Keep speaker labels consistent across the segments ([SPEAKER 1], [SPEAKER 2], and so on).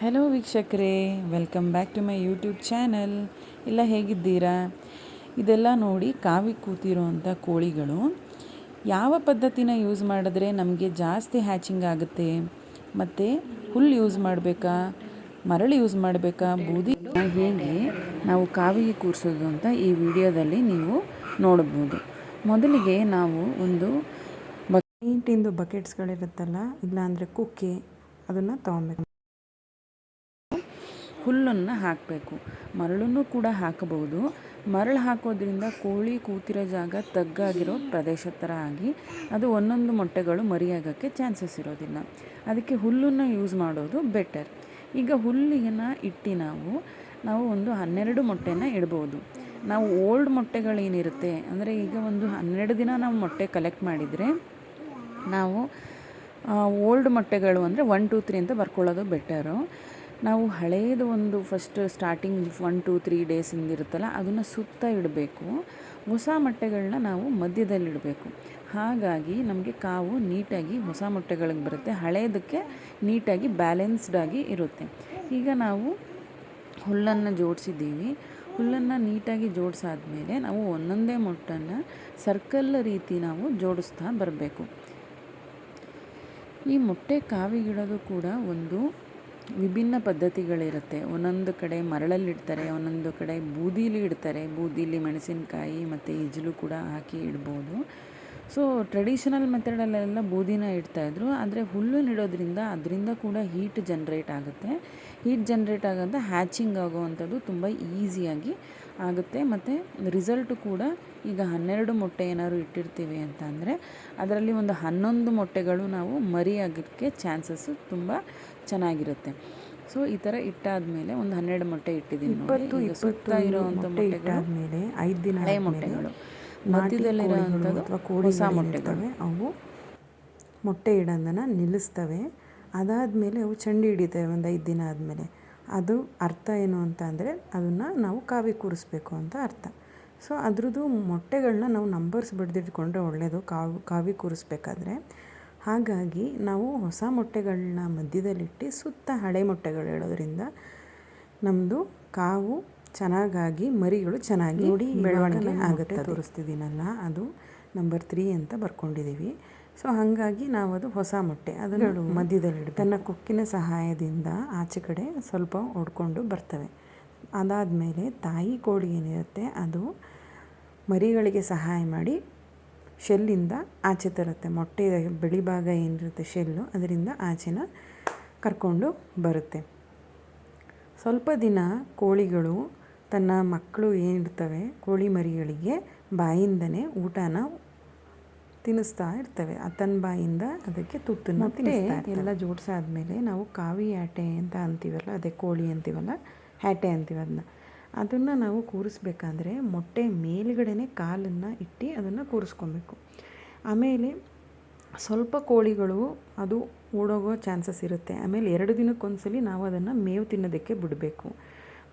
[SPEAKER 1] Hello ವೀಕ್ಷಕರೇ. Welcome back to my YouTube channel ಎಲ್ಲ ಹೇಗಿದ್ದೀರಾ? ಇದೆಲ್ಲ ನೋಡಿ ಕಾವಿ ಕೂತಿರುವಂಥ ಕೋಳಿಗಳು. ಯಾವ ಪದ್ಧತಿನ ಯೂಸ್ ಮಾಡಿದ್ರೆ ನಮಗೆ ಜಾಸ್ತಿ ಹ್ಯಾಚಿಂಗ್ ಆಗುತ್ತೆ? ಮತ್ತು ಹುಲ್ಲು ಯೂಸ್ ಮಾಡಬೇಕಾ? ಮರಳು ಯೂಸ್ ಮಾಡಬೇಕಾ? ಬೂದಿ ಹೇಗೆ ನಾವು ಕಾವಿಗೆ ಕೂರಿಸೋದು ಅಂತ ಈ ವಿಡಿಯೋದಲ್ಲಿ ನೀವು ನೋಡ್ಬೋದು. ಮೊದಲಿಗೆ ನಾವು ಒಂದು ಪೇಂಟಿಂದು ಬಕೆಟ್ಸ್ಗಳಿರುತ್ತಲ್ಲ ಇಲ್ಲಾಂದರೆ ಕುಕ್ಕೆ, ಅದನ್ನು ತೊಗೊಬೇಕು ಹುಲ್ಲನ್ನು ಹಾಕಬೇಕು. ಮರಳನ್ನು ಕೂಡ ಹಾಕಬಹುದು. ಮರಳು ಹಾಕೋದ್ರಿಂದ ಕೋಳಿ ಕೂತಿರೋ ಜಾಗ ತಗ್ಗಾಗಿರೋ ಪ್ರದೇಶ ಥರ ಆಗಿ ಅದು ಒಂದೊಂದು ಮೊಟ್ಟೆಗಳು ಮರಿಯಾಗೋಕ್ಕೆ ಚಾನ್ಸಸ್ ಇರೋದಿಲ್ಲ. ಅದಕ್ಕೆ ಹುಲ್ಲನ್ನು ಯೂಸ್ ಮಾಡೋದು ಬೆಟರ್. ಈಗ ಹುಲ್ಲಿನ ಇಟ್ಟು ನಾವು ನಾವು ಒಂದು ಹನ್ನೆರಡು ಮೊಟ್ಟೆನ ಇಡ್ಬೋದು. ನಾವು ಓಲ್ಡ್ ಮೊಟ್ಟೆಗಳೇನಿರುತ್ತೆ, ಅಂದರೆ ಈಗ ಒಂದು ಹನ್ನೆರಡು ದಿನ ನಾವು ಮೊಟ್ಟೆ ಕಲೆಕ್ಟ್ ಮಾಡಿದರೆ, ನಾವು ಓಲ್ಡ್ ಮೊಟ್ಟೆಗಳು ಅಂದರೆ ಒನ್ ಟು ತ್ರೀ ಅಂತ ಬರ್ಕೊಳ್ಳೋದು ಬೆಟರು ನಾವು ಹಳೆಯದು ಒಂದು first starting one two three ಡೇಸಿಂದ ಇರುತ್ತಲ್ಲ ಅದನ್ನು ಸುತ್ತ ಇಡಬೇಕು. ಹೊಸ ಮೊಟ್ಟೆಗಳನ್ನ ನಾವು ಮಧ್ಯದಲ್ಲಿ ಇಡಬೇಕು. ಹಾಗಾಗಿ ನಮಗೆ ಕಾವು ನೀಟಾಗಿ ಹೊಸ ಮೊಟ್ಟೆಗಳಿಗೆ ಬರುತ್ತೆ. ಹಳೆಯದಕ್ಕೆ ನೀಟಾಗಿ ಬ್ಯಾಲೆನ್ಸ್ಡಾಗಿ ಇರುತ್ತೆ. ಈಗ ನಾವು ಹುಲ್ಲನ್ನು ಜೋಡಿಸಿದ್ದೀವಿ. ಹುಲ್ಲನ್ನು ನೀಟಾಗಿ ಜೋಡಿಸಾದ್ಮೇಲೆ ನಾವು ಒಂದೊಂದೇ ಮೊಟ್ಟನ್ನು ಸರ್ಕಲ್ ರೀತಿ ನಾವು ಜೋಡಿಸ್ತಾ ಬರಬೇಕು. ಈ ಮೊಟ್ಟೆ ಕಾವಿಗಿಡೋದು ಕೂಡ ಒಂದು ವಿಭಿನ್ನ ಪದ್ಧತಿಗಳಿರುತ್ತೆ. ಒಂದೊಂದು ಕಡೆ ಮರಳಲ್ಲಿ ಇಡ್ತಾರೆ, ಒಂದೊಂದು ಕಡೆ ಬೂದಿಲಿ ಇಡ್ತಾರೆ. ಬೂದಿಲಿ ಮೆಣಸಿನಕಾಯಿ ಮತ್ತು ಇಜ್ಲು ಕೂಡ ಹಾಕಿ ಇಡ್ಬೋದು. ಸೊ ಟ್ರೆಡಿಷನಲ್ ಮೆಥಡಲ್ಲೆಲ್ಲ ಬೂದಿನ ಇಡ್ತಾಯಿದ್ರು ಆದರೆ ಹುಲ್ಲು ನೆಡೋದ್ರಿಂದ ಅದರಿಂದ ಕೂಡ ಹೀಟ್ ಜನ್ರೇಟ್ ಆಗುತ್ತೆ. ಹೀಟ್ ಜನ್ರೇಟ್ ಆಗೋಂಥ ಹ್ಯಾಚಿಂಗ್ ಆಗುವಂಥದ್ದು ತುಂಬ ಈಸಿಯಾಗಿ ಆಗುತ್ತೆ ಮತ್ತು ರಿಸಲ್ಟು ಕೂಡ ಈಗ ಹನ್ನೆರಡು ಮೊಟ್ಟೆ ಏನಾದ್ರು ಇಟ್ಟಿರ್ತೀವಿ ಅಂತ ಅಂದರೆ ಅದರಲ್ಲಿ ಒಂದು ಹನ್ನೊಂದು ಮೊಟ್ಟೆಗಳು ನಾವು ಮರಿ ಆಗೋಕ್ಕೆ ಚಾನ್ಸಸ್ಸು ತುಂಬ ಚೆನ್ನಾಗಿರುತ್ತೆ. ಸೊ ಈ ಥರ ಇಟ್ಟಾದಮೇಲೆ ಒಂದು ಹನ್ನೆರಡು ಮೊಟ್ಟೆ ಇಟ್ಟಿದ್ದೀನಿ
[SPEAKER 2] ಇಪ್ಪತ್ತು
[SPEAKER 1] ಸುತ್ತ ಇರುವಂಥ ಮೊಟ್ಟೆಗಳು
[SPEAKER 2] ಆದಮೇಲೆ ಐದು ದಿನ
[SPEAKER 1] ಹಳೆ ಮೊಟ್ಟೆಗಳು. ಮಧ್ಯದಲ್ಲಿರೋವಂಥದ್ದು ಹೊಸ ಮೊಟ್ಟೆಗಳು.
[SPEAKER 2] ಅವು ಮೊಟ್ಟೆ ಇಡೋದನ್ನು ನಿಲ್ಲಿಸ್ತವೆ. ಅದಾದಮೇಲೆ ಅವು ಚಂಡಿ ಹಿಡಿತವೆ ಒಂದು ಐದು ದಿನ ಆದಮೇಲೆ. ಅದು ಅರ್ಥ ಏನು ಅಂತ ಅಂದರೆ ಅದನ್ನು ನಾವು ಕಾವಿ ಕೂರಿಸ್ಬೇಕು ಅಂತ ಅರ್ಥ. ಸೊ ಅದ್ರದ್ದು ಮೊಟ್ಟೆಗಳನ್ನ ನಾವು ನಂಬರ್ಸ್ ಬಿಡ್ದಿಟ್ಕೊಂಡ್ರೆ ಒಳ್ಳೆಯದು ಕಾವು ಕಾವಿ ಕೂರಿಸ್ಬೇಕಾದ್ರೆ. ಹಾಗಾಗಿ ನಾವು ಹೊಸ ಮೊಟ್ಟೆಗಳನ್ನ ಮಧ್ಯದಲ್ಲಿಟ್ಟು ಸುತ್ತ ಹಳೆ ಮೊಟ್ಟೆಗಳು ಇಡೋದ್ರಿಂದ ನಮ್ಮದು ಕಾವು ಚೆನ್ನಾಗಾಗಿ ಮರಿಗಳು ಚೆನ್ನಾಗಿ ನೋಡಿ ಬೆಳವಣಿಗೆ ಆಗುತ್ತೆ ತೋರಿಸ್ತಿದ್ದೀನಲ್ಲ ಅದು ನಂಬರ್ ತ್ರೀ ಅಂತ ಬರ್ಕೊಂಡಿದ್ದೀವಿ. ಸೊ ಹಾಗಾಗಿ ನಾವು ಅದು ಹೊಸ ಮೊಟ್ಟೆ. ಅದನ್ನು ಮಧ್ಯದಲ್ಲಿ ತನ್ನ ಕೊಕ್ಕಿನ ಸಹಾಯದಿಂದ ಆಚೆ ಕಡೆ ಸ್ವಲ್ಪ ಹೊಡ್ಕೊಂಡು ಬರ್ತವೆ. ಅದಾದಮೇಲೆ ತಾಯಿ ಕೋಳಿ ಏನಿರುತ್ತೆ ಅದು ಮರಿಗಳಿಗೆ ಸಹಾಯ ಮಾಡಿ ಶೆಲ್ಲಿಂದ ಆಚೆ ತರುತ್ತೆ. ಮೊಟ್ಟೆ ಬಿಳಿ ಭಾಗ ಏನಿರುತ್ತೆ ಶೆಲ್ಲು ಅದರಿಂದ ಆಚೆನ ಕರ್ಕೊಂಡು ಬರುತ್ತೆ. ಸ್ವಲ್ಪ ದಿನ ಕೋಳಿಗಳು ತನ್ನ ಮಕ್ಕಳು ಏನಿರ್ತವೆ ಕೋಳಿ ಮರಿಗಳಿಗೆ ಬಾಯಿಂದನೇ ಊಟನ ತಿನ್ನಿಸ್ತಾ ಇರ್ತವೆ. ತನ್ನ ಬಾಯಿಂದ ಅದಕ್ಕೆ ತಿನ್ನಿಸ್ತಾ ಎಲ್ಲ ಜೋಡಿಸಾದ್ಮೇಲೆ ನಾವು ಕಾವಿ ಆಟೆ ಅಂತ ಅಂತೀವಲ್ಲ ಅದೇ ಕೋಳಿ ಅಂತೀವಲ್ಲ ಹ್ಯಾಟೆ ಅಂತೀವಿ ಅದನ್ನ ಅದನ್ನು ನಾವು ಕೂರಿಸ್ಬೇಕಾದ್ರೆ ಮೊಟ್ಟೆ ಮೇಲುಗಡೆನೆ ಕಾಲನ್ನು ಇಟ್ಟು ಅದನ್ನು ಕೂರಿಸ್ಕೊಬೇಕು. ಆಮೇಲೆ ಸ್ವಲ್ಪ ಕೋಳಿಗಳು ಅದು ಓಡೋಗೋ ಚಾನ್ಸಸ್ ಇರುತ್ತೆ. ಆಮೇಲೆ ಎರಡು ದಿನಕ್ಕೊಂದ್ಸಲಿ ನಾವು ಅದನ್ನು ಮೇವು ತಿನ್ನೋದಕ್ಕೆ ಬಿಡಬೇಕು.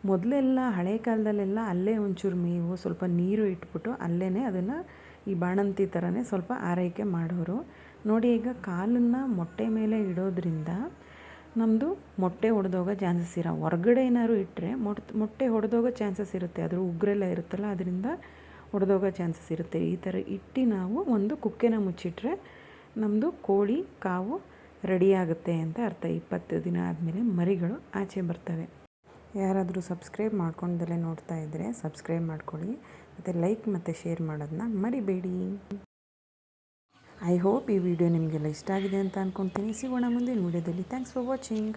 [SPEAKER 2] ಮೊದಲೆಲ್ಲ ಹಳೆ ಕಾಲದಲ್ಲೆಲ್ಲ ಅಲ್ಲೇ ಒಂಚೂರು ಮೇವು ಸ್ವಲ್ಪ ನೀರು ಇಟ್ಬಿಟ್ಟು ಅಲ್ಲೇ ಅದನ್ನು ಈ ಬಾಣಂತಿ ಥರನೇ ಸ್ವಲ್ಪ ಆರೈಕೆ ಮಾಡೋರು. ನೋಡಿ ಈಗ ಕಾಲನ್ನು ಮೊಟ್ಟೆ ಮೇಲೆ ಇಡೋದ್ರಿಂದ ನಮ್ಮದು ಮೊಟ್ಟೆ ಒಡೆದೋಗೋ ಚಾನ್ಸಸ್ ಇರೋ. ಹೊರ್ಗಡೆ ಏನಾದ್ರು ಇಟ್ಟರೆ ಮೊಟ್ಟೆ ಮೊಟ್ಟೆ ಹೊಡೆದೋಗೋ ಚಾನ್ಸಸ್ ಇರುತ್ತೆ. ಅದ್ರ ಉಗ್ರೆಲ್ಲ ಇರುತ್ತಲ್ಲ, ಅದರಿಂದ ಒಡೆದೋಗೋ ಚಾನ್ಸಸ್ ಇರುತ್ತೆ. ಈ ಥರ ಇಟ್ಟು ನಾವು ಒಂದು ಕುಕ್ಕೆನ ಮುಚ್ಚಿಟ್ರೆ ನಮ್ಮದು ಕೋಳಿ, ಕಾವು ರೆಡಿಯಾಗುತ್ತೆ ಅಂತ ಅರ್ಥ. ಇಪ್ಪತ್ತು ದಿನ ಆದಮೇಲೆ ಮರಿಗಳು ಆಚೆ ಬರ್ತವೆ. ಯಾರಾದರೂ ಸಬ್ಸ್ಕ್ರೈಬ್ ಮಾಡ್ಕೊಂಡಲ್ಲೇ ನೋಡ್ತಾ ಇದ್ದರೆ ಸಬ್ಸ್ಕ್ರೈಬ್ ಮಾಡ್ಕೊಳ್ಳಿ. ಮತ್ತು ಲೈಕ್ ಮತ್ತು ಶೇರ್ ಮಾಡೋದನ್ನ ಮರಿಬೇಡಿ. ಐ ಹೋಪ್ ಈ ವಿಡಿಯೋ ನಿಮಗೆಲ್ಲ ಇಷ್ಟ ಆಗಿದೆ ಅಂತ ಅಂದ್ಕೊಳ್ತೀನಿ ಸಿಗೋಣ ಮುಂದಿನ ವಿಡಿಯೋದಲ್ಲಿ ಥ್ಯಾಂಕ್ಸ್ ಫಾರ್ ವಾಚಿಂಗ್